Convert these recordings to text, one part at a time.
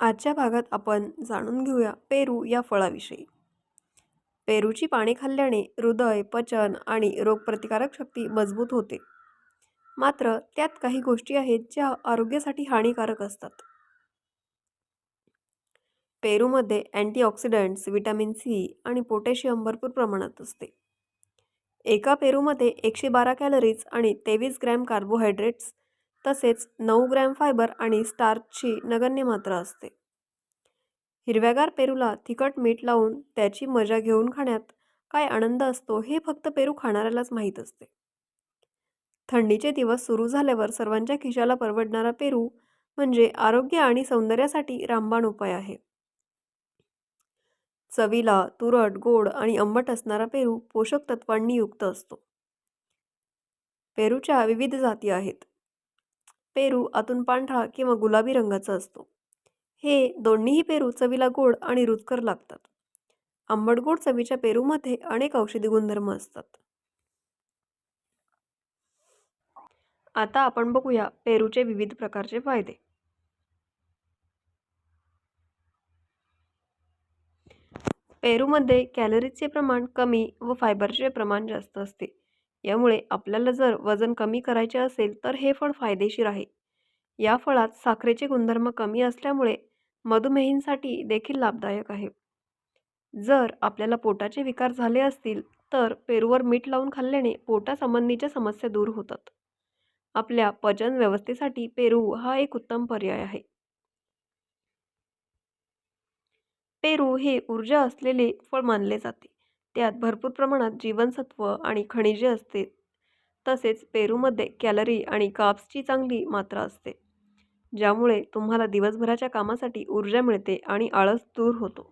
आजच्या भागात आपण जाणून घेऊया पेरू या फळाविषयी. पेरूची पाने खाल्ल्याने हृदय पचन आणि रोगप्रतिकारक शक्ती मजबूत होते. मात्र त्यात काही गोष्टी आहेत ज्या आरोग्यासाठी हानिकारक असतात. पेरूमध्ये अँटीऑक्सिडंट्स विटॅमिन सी आणि पोटॅशियम भरपूर प्रमाणात असते. एका पेरूमध्ये एकशे बारा कॅलरीज आणि तेवीस ग्रॅम कार्बोहायड्रेट्स तसेच नऊ ग्रॅम फायबर आणि स्टार्चची नगण्य मात्रा असते. हिरव्यागार पेरूला तिखट मीठ लावून त्याची मजा घेऊन खाण्यात काय आनंद असतो हे फक्त पेरू खाणाऱ्यालाच माहीत असते. थंडीचे दिवस सुरू झाल्यावर सर्वांच्या खिशाला परवडणारा पेरू म्हणजे आरोग्य आणि सौंदर्यासाठी रामबाण उपाय आहे. चवीला तुरट गोड आणि आंबट असणारा पेरू पोषक तत्वांनी युक्त असतो. पेरूच्या विविध जाती आहेत. पेरू आतून पांढरा किंवा गुलाबी रंगाचा असतो. हे दोन्हीही पेरू चवीला गोड आणि रुचकर लागतात. आंबट गोड चवीच्या पेरूमध्ये अनेक औषधी गुणधर्म असतात. आता आपण बघूया पेरूचे विविध प्रकारचे फायदे. पेरूमध्ये कॅलरीजचे प्रमाण कमी व फायबरचे प्रमाण जास्त असते. यामुळे आपल्याला जर वजन कमी करायचे असेल तर हे फळ फायदेशीर आहे. या फळात साखरेचे गुणधर्म कमी असल्यामुळे मधुमेहींसाठी देखील लाभदायक आहे. जर आपल्याला पोटाचे विकार झाले असतील तर पेरूवर मीठ लावून खाल्ल्याने पोटासंबंधीच्या समस्या दूर होतात. आपल्या पचन व्यवस्थेसाठी पेरू हा एक उत्तम पर्याय आहे. पेरू हे ऊर्जा असलेले फळ मानले जाते. त्यात भरपूर प्रमाणात जीवनसत्व आणि खनिजे असते. तसेच पेरूमध्ये कॅलरी आणि काप्सची चांगली मात्रा असते ज्यामुळे तुम्हाला दिवसभराच्या कामासाठी ऊर्जा मिळते आणि आळस दूर होतो.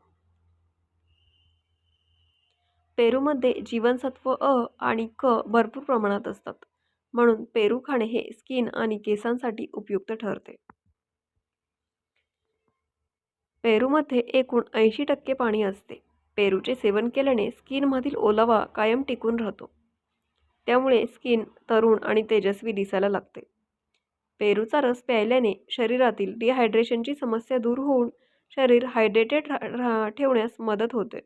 पेरूमध्ये जीवनसत्व अ आणि क भरपूर प्रमाणात असतात म्हणून पेरू खाणे हे स्किन आणि केसांसाठी उपयुक्त ठरते. पेरूमध्ये एकूण ऐंशी टक्के पाणी असते. पेरूचे सेवन केल्याने स्किनमधील ओलावा कायम टिकून राहतो. त्यामुळे स्किन तरुण आणि तेजस्वी दिसायला लागते. पेरूचा रस प्यायल्याने शरीरातील डिहायड्रेशनची समस्या दूर होऊन शरीर हायड्रेटेड रा ठेवण्यास मदत होते.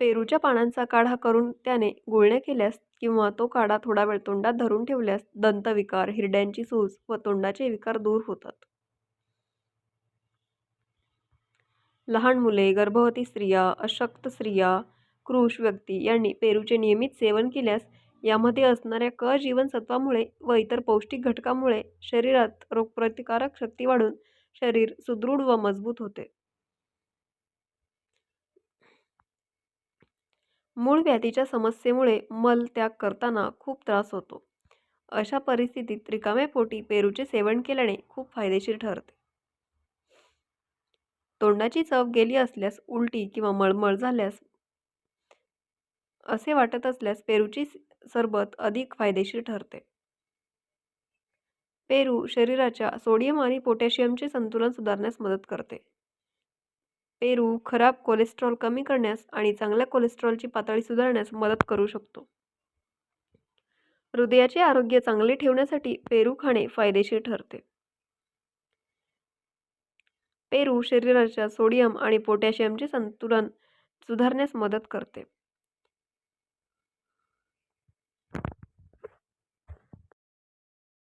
पेरूच्या पानांचा काढा करून त्याने गुळण्या केल्यास किंवा तो काढा थोडा वेळ तोंडात धरून ठेवल्यास दंतविकार हिरड्यांची सूज व तोंडाचे विकार दूर होतात. लहान मुले गर्भवती स्त्रिया अशक्त स्त्रिया कृष व्यक्ती यांनी पेरूचे नियमित सेवन केल्यास यामध्ये असणाऱ्या क जीवनसत्वामुळे व इतर पौष्टिक घटकामुळे शरीरात रोगप्रतिकारक शक्ती वाढून शरीर सुदृढ व मजबूत होते. मूळ व्याधीच्या समस्येमुळे मल त्याग करताना खूप त्रास होतो. अशा परिस्थितीत रिकाम्या पोटी पेरूचे सेवन केल्याने खूप फायदेशीर ठरते. तोंडाची चव गेली असल्यास उलटी किंवा मळमळ झाल्यास असे वाटत असल्यास पेरूची सरबत अधिक फायदेशीर ठरते. पेरू शरीराच्या सोडियम आणि पोटॅशियमचे संतुलन सुधारण्यास मदत करते. पेरू खराब कोलेस्ट्रॉल कमी करण्यास आणि चांगल्या कोलेस्ट्रॉलची पातळी सुधारण्यास मदत करू शकतो. हृदयाचे आरोग्य चांगले ठेवण्यासाठी पेरू खाणे फायदेशीर ठरते. पेरू शरीराच्या सोडियम आणि पोटॅशियमचे संतुलन सुधारण्यास मदत करते.